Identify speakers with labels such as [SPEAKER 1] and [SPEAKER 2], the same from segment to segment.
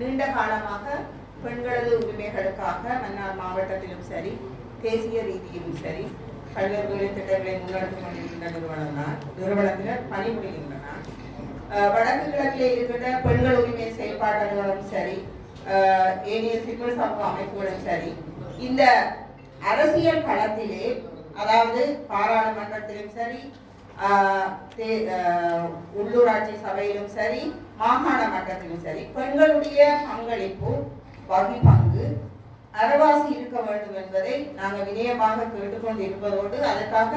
[SPEAKER 1] நீண்ட காலமாக பெண்களது உரிமைகளுக்காக மன்னார் மாவட்டத்திலும் சரி தேசிய ரீதியிலும் சரி பல்வேறு வேலை திட்டங்களை முன்னெடுத்து கொண்டிருக்கின்ற நிறுவனம் தான் நிறுவனத்தினர் பணிபுரிகின்றனர். வடக்கு கிழக்கிலே இருக்கின்ற பெண்கள் உரிமை செயல்பாட்டாளர்களும் சரி ஏனைய சிவில் சமூக அமைப்புகளும் சரி இந்த அரசியல் களத்திலே அதாவது பாராளுமன்றத்திலும் சரி உள்ளூராட்சி சபையிலும் சரி மாகாண மட்டத்திலும் சரி பெண்களுடைய பங்களிப்பு வகி பங்கு அறவாசி இருக்க வேண்டும் என்பதை நாங்கள் வினயமாக கேட்டுக்கொண்டு இருப்பதோடு அதற்காக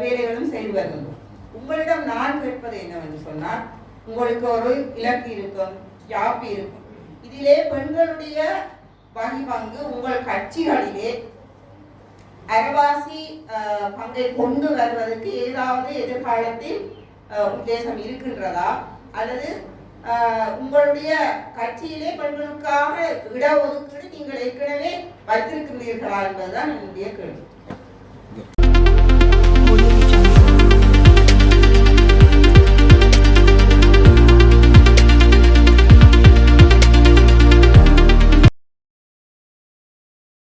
[SPEAKER 1] வேலைகளும் செய்து வருகின்றோம். உங்களிடம் நான் கேட்பது என்னவென்று சொன்னால் உங்களுக்கு ஒரு இலக்கு இருக்கும் ஜாப் இருக்கும். இதிலே பெண்களுடைய வகி பங்கு உங்கள் கட்சிகளிலே அயல்வாசி பங்கை கொண்டு வருவதற்கு ஏதாவது எதிர்காலத்தில் உத்தேசம் இருக்கின்றதா? அல்லது உங்களுடைய கட்சியிலே பெண்களுக்காக இடஒதுக்கீடு நீங்கள் ஏற்கனவே வைத்திருக்கின்றீர்களா என்பதுதான் என்னுடைய கேள்வி.